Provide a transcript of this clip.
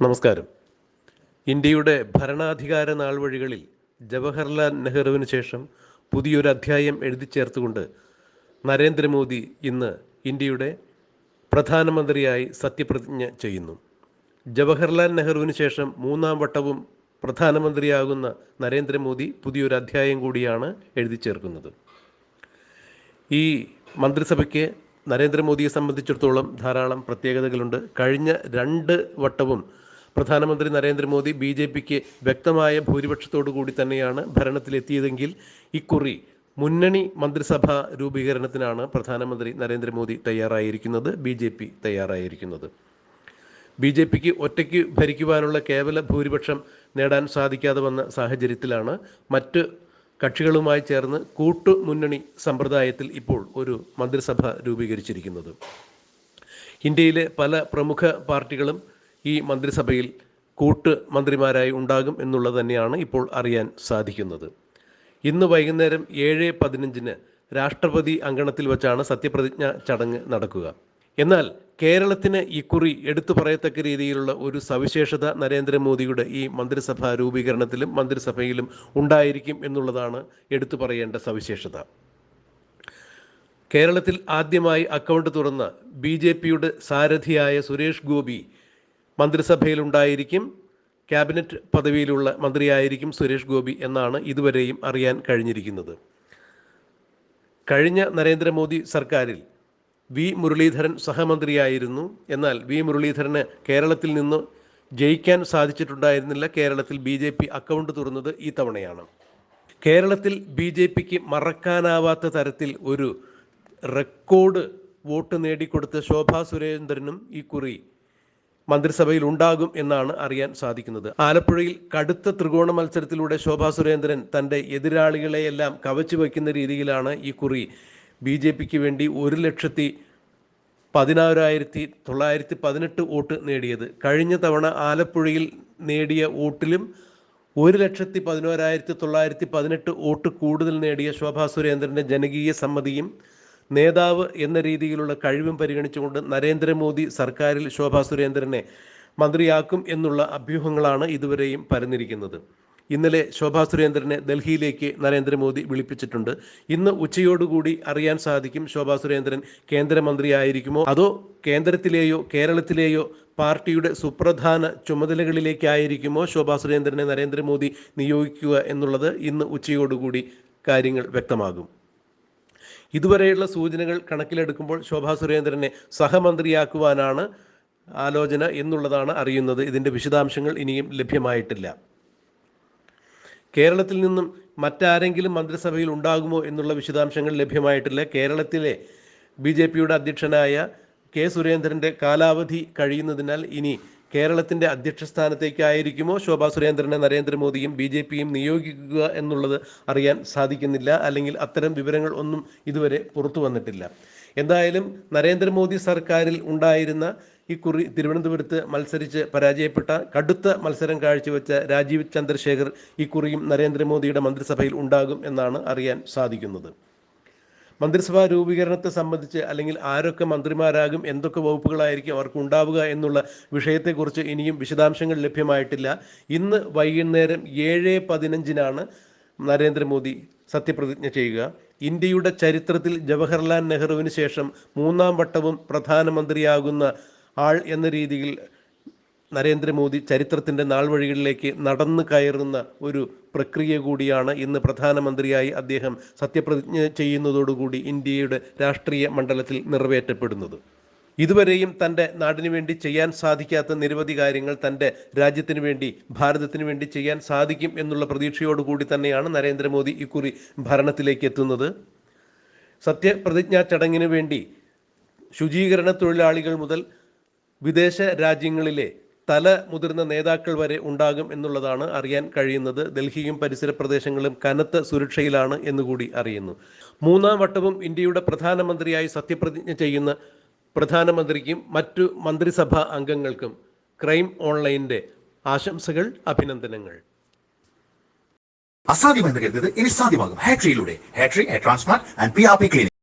നമസ്കാരം. ഇന്ത്യയുടെ ഭരണാധികാര നാൾവഴികളിൽ ജവഹർലാൽ നെഹ്റുവിന് ശേഷം പുതിയൊരു അധ്യായം എഴുതി ചേർത്തുകൊണ്ട് നരേന്ദ്രമോദി ഇന്ന് ഇന്ത്യയുടെ പ്രധാനമന്ത്രിയായി സത്യപ്രതിജ്ഞ ചെയ്യുന്നു. ജവഹർലാൽ നെഹ്റുവിന് ശേഷം മൂന്നാം വട്ടവും പ്രധാനമന്ത്രിയാകുന്ന നരേന്ദ്രമോദി പുതിയൊരു അധ്യായം കൂടിയാണ് എഴുതി ചേർക്കുന്നത്. ഈ മന്ത്രിസഭയ്ക്ക് നരേന്ദ്രമോദിയെ സംബന്ധിച്ചിടത്തോളം ധാരാളം പ്രത്യേകതകളുണ്ട്. കഴിഞ്ഞ രണ്ട് വട്ടവും പ്രധാനമന്ത്രി നരേന്ദ്രമോദി ബി ജെ പിക്ക് വ്യക്തമായ ഭൂരിപക്ഷത്തോടു കൂടി തന്നെയാണ് ഭരണത്തിലെത്തിയതെങ്കിൽ ഇക്കുറി മുന്നണി മന്ത്രിസഭ രൂപീകരണത്തിനാണ് പ്രധാനമന്ത്രി നരേന്ദ്രമോദി തയ്യാറായിരിക്കുന്നത് ബി ജെ പി തയ്യാറായിരിക്കുന്നത്. ബി ജെ പിക്ക് ഒറ്റയ്ക്ക് ഭരിക്കുവാനുള്ള കേവല ഭൂരിപക്ഷം നേടാൻ സാധിക്കാതെ വന്ന സാഹചര്യത്തിലാണ് മറ്റ് കക്ഷികളുമായി ചേർന്ന് കൂട്ടു മുന്നണി സമ്പ്രദായത്തിൽ ഇപ്പോൾ ഒരു മന്ത്രിസഭ രൂപീകരിച്ചിരിക്കുന്നത്. ഇന്ത്യയിലെ പല പ്രമുഖ പാർട്ടികളും ഈ മന്ത്രിസഭയിൽ കൂട്ട് മന്ത്രിമാരായി ഉണ്ടാകും എന്നുള്ളത് തന്നെയാണ് ഇപ്പോൾ അറിയാൻ സാധിക്കുന്നത്. ഇന്ന് വൈകുന്നേരം ഏഴ് പതിനഞ്ചിന് രാഷ്ട്രപതി അങ്കണത്തിൽ വച്ചാണ് സത്യപ്രതിജ്ഞ ചടങ്ങ് നടക്കുക. എന്നാൽ കേരളത്തിന് ഇക്കുറി എടുത്തു പറയത്തക്ക രീതിയിലുള്ള ഒരു സവിശേഷത നരേന്ദ്രമോദിയുടെ ഈ മന്ത്രിസഭാ രൂപീകരണത്തിലും മന്ത്രിസഭയിലും ഉണ്ടായിരിക്കും എന്നുള്ളതാണ് എടുത്തു പറയേണ്ട സവിശേഷത. കേരളത്തിൽ ആദ്യമായി അക്കൗണ്ട് തുറന്ന ബി ജെ പിയുടെ സാരഥിയായ സുരേഷ് ഗോപി മന്ത്രിസഭയിലുണ്ടായിരിക്കും ക്യാബിനറ്റ് പദവിയിലുള്ള മന്ത്രിയായിരിക്കും സുരേഷ് ഗോപി എന്നാണ് ഇതുവരെയും അറിയാൻ കഴിഞ്ഞിരിക്കുന്നത്. കഴിഞ്ഞ നരേന്ദ്രമോദി സർക്കാരിൽ വി മുരളീധരൻ സഹമന്ത്രിയായിരുന്നു. എന്നാൽ വി മുരളീധരന് കേരളത്തിൽ നിന്ന് ജയിക്കാൻ സാധിച്ചിട്ടുണ്ടായിരുന്നില്ല. കേരളത്തിൽ ബി ജെ പി അക്കൗണ്ട് തുറന്നത് ഈ തവണയാണ്. കേരളത്തിൽ ബി ജെ പിക്ക് മറക്കാനാവാത്ത തരത്തിൽ ഒരു റെക്കോർഡ് വോട്ട് നേടിക്കൊടുത്ത ശോഭാ സുരേന്ദ്രനും ഈ കുറി മന്ത്രിസഭയിൽ ഉണ്ടാകും എന്നാണ് അറിയാൻ സാധിക്കുന്നത്. ആലപ്പുഴയിൽ കടുത്ത ത്രികോണ മത്സരത്തിലൂടെ ശോഭാ സുരേന്ദ്രൻ തന്റെ എതിരാളികളെയെല്ലാം കവച്ചു വയ്ക്കുന്ന രീതിയിലാണ് ഈ കുറി. ബി ജെ പിക്ക് വേണ്ടി ഒരു ലക്ഷത്തി പതിനാറായിരത്തി തൊള്ളായിരത്തി പതിനെട്ട് വോട്ട് നേടിയത്. കഴിഞ്ഞ തവണ ആലപ്പുഴയിൽ നേടിയ വോട്ടിലും ഒരു ലക്ഷത്തി പതിനോരായിരത്തി തൊള്ളായിരത്തി പതിനെട്ട് വോട്ട് കൂടുതൽ നേടിയ ശോഭാ സുരേന്ദ്രന്റെ ജനകീയ സമ്മതിയും നേതാവ് എന്ന രീതിയിലുള്ള കഴിവും പരിഗണിച്ചുകൊണ്ട് നരേന്ദ്രമോദി സർക്കാരിൽ ശോഭാ സുരേന്ദ്രനെ മന്ത്രിയാക്കും എന്നുള്ള അഭ്യൂഹങ്ങളാണ് ഇതുവരെയും പരന്നിരിക്കുന്നത്. ഇന്നലെ ശോഭാ സുരേന്ദ്രനെ ഡൽഹിയിലേക്ക് നരേന്ദ്രമോദി വിളിപ്പിച്ചിട്ടുണ്ട്. ഇന്ന് ഉച്ചയോടുകൂടി അറിയാൻ സാധിക്കും ശോഭാ സുരേന്ദ്രൻ കേന്ദ്രമന്ത്രിയായിരിക്കുമോ? അതോ കേന്ദ്രത്തിലെയോ കേരളത്തിലെയോ പാർട്ടിയുടെ സുപ്രധാന ചുമതലകളിലേക്കായിരിക്കുമോ ശോഭാ സുരേന്ദ്രനെ നരേന്ദ്രമോദി നിയോഗിക്കുക എന്നുള്ളത് ഇന്ന് ഉച്ചയോടുകൂടി കാര്യങ്ങൾ വ്യക്തമാകും. ഇതുവരെയുള്ള സൂചനകൾ കണക്കിലെടുക്കുമ്പോൾ ശോഭാ സുരേന്ദ്രനെ സഹമന്ത്രിയാക്കുവാനാണ് ആലോചന എന്നുള്ളതാണ് അറിയുന്നത്. ഇതിന്റെ വിശദാംശങ്ങൾ ഇനിയും ലഭ്യമായിട്ടില്ല. കേരളത്തിൽ നിന്നും മറ്റാരെങ്കിലും മന്ത്രിസഭയിൽ ഉണ്ടാകുമോ എന്നുള്ള വിശദാംശങ്ങൾ ലഭ്യമായിട്ടില്ല. കേരളത്തിലെ ബി അധ്യക്ഷനായ കെ സുരേന്ദ്രന്റെ കാലാവധി കഴിയുന്നതിനാൽ ഇനി കേരളത്തിന്റെ അധ്യക്ഷ സ്ഥാനത്തേക്കായിരിക്കുമോ ശോഭാ സുരേന്ദ്രനെ നരേന്ദ്രമോദിയും ബി ജെ പിയും നിയോഗിക്കുക എന്നുള്ളത് അറിയാൻ സാധിക്കുന്നില്ല അല്ലെങ്കിൽ അത്തരം വിവരങ്ങൾ ഒന്നും ഇതുവരെ പുറത്തു വന്നിട്ടില്ല. എന്തായാലും നരേന്ദ്രമോദി സർക്കാരിൽ ഉണ്ടായിരുന്ന ഈ കുറി തിരുവനന്തപുരത്ത് മത്സരിച്ച് പരാജയപ്പെട്ട കടുത്ത മത്സരം കാഴ്ചവെച്ച രാജീവ് ചന്ദ്രശേഖർ ഇക്കുറിയും നരേന്ദ്രമോദിയുടെ മന്ത്രിസഭയിൽ ഉണ്ടാകും എന്നാണ് അറിയാൻ സാധിക്കുന്നത്. മന്ത്രിസഭാ രൂപീകരണത്തെ സംബന്ധിച്ച് അല്ലെങ്കിൽ ആരൊക്കെ മന്ത്രിമാരാകും എന്തൊക്കെ വകുപ്പുകളായിരിക്കും അവർക്ക് ഉണ്ടാവുക എന്നുള്ള വിഷയത്തെക്കുറിച്ച് ഇനിയും വിശദാംശങ്ങൾ ലഭ്യമായിട്ടില്ല. ഇന്ന് വൈകുന്നേരം ഏഴ് പതിനഞ്ചിനാണ് നരേന്ദ്രമോദി സത്യപ്രതിജ്ഞ ചെയ്യുക. ഇന്ത്യയുടെ ചരിത്രത്തിൽ ജവഹർലാൽ നെഹ്റുവിന് ശേഷം മൂന്നാം വട്ടവും പ്രധാനമന്ത്രിയാകുന്ന ആൾ എന്ന രീതിയിൽ നരേന്ദ്രമോദി ചരിത്രത്തിന്റെ നാൾവഴികളിലേക്ക് നടന്നു കയറുന്ന ഒരു പ്രക്രിയ കൂടിയാണ് ഇന്ന് പ്രധാനമന്ത്രിയായി അദ്ദേഹം സത്യപ്രതിജ്ഞ ചെയ്യുന്നതോടുകൂടി ഇന്ത്യയുടെ രാഷ്ട്രീയ മണ്ഡലത്തിൽ നിറവേറ്റപ്പെടുന്നത്. ഇതുവരെയും തന്റെ നാടിനു വേണ്ടി ചെയ്യാൻ സാധിക്കാത്ത നിരവധി കാര്യങ്ങൾ തന്റെ രാജ്യത്തിന് വേണ്ടി ഭാരതത്തിന് വേണ്ടി ചെയ്യാൻ സാധിക്കും എന്നുള്ള പ്രതീക്ഷയോടുകൂടി തന്നെയാണ് നരേന്ദ്രമോദി ഇക്കുറി ഭരണത്തിലേക്ക് എത്തുന്നത്. സത്യപ്രതിജ്ഞാ ചടങ്ങിന് വേണ്ടി ശുചീകരണ തൊഴിലാളികൾ മുതൽ വിദേശ രാജ്യങ്ങളിലെ തല മുതിർന്ന നേതാക്കൾ വരെ ഉണ്ടാകും എന്നുള്ളതാണ് അറിയാൻ കഴിയുന്നത്. ഡൽഹിയും പരിസര പ്രദേശങ്ങളും കനത്ത സുരക്ഷയിലാണ് എന്നുകൂടി അറിയുന്നു. മൂന്നാം വട്ടവും ഇന്ത്യയുടെ പ്രധാനമന്ത്രിയായി സത്യപ്രതിജ്ഞ ചെയ്യുന്ന പ്രധാനമന്ത്രിക്കും മറ്റു മന്ത്രിസഭാ അംഗങ്ങൾക്കും ക്രൈം ഓൺലൈന്റെ ആശംസകൾ അഭിനന്ദനങ്ങൾ. അസാധ്യമെന്ന് കരുതുന്നത് ഇനി സാധ്യമാകും. ഹാട്രിയിലൂടെ ഹാട്രി transplant and P R P clinic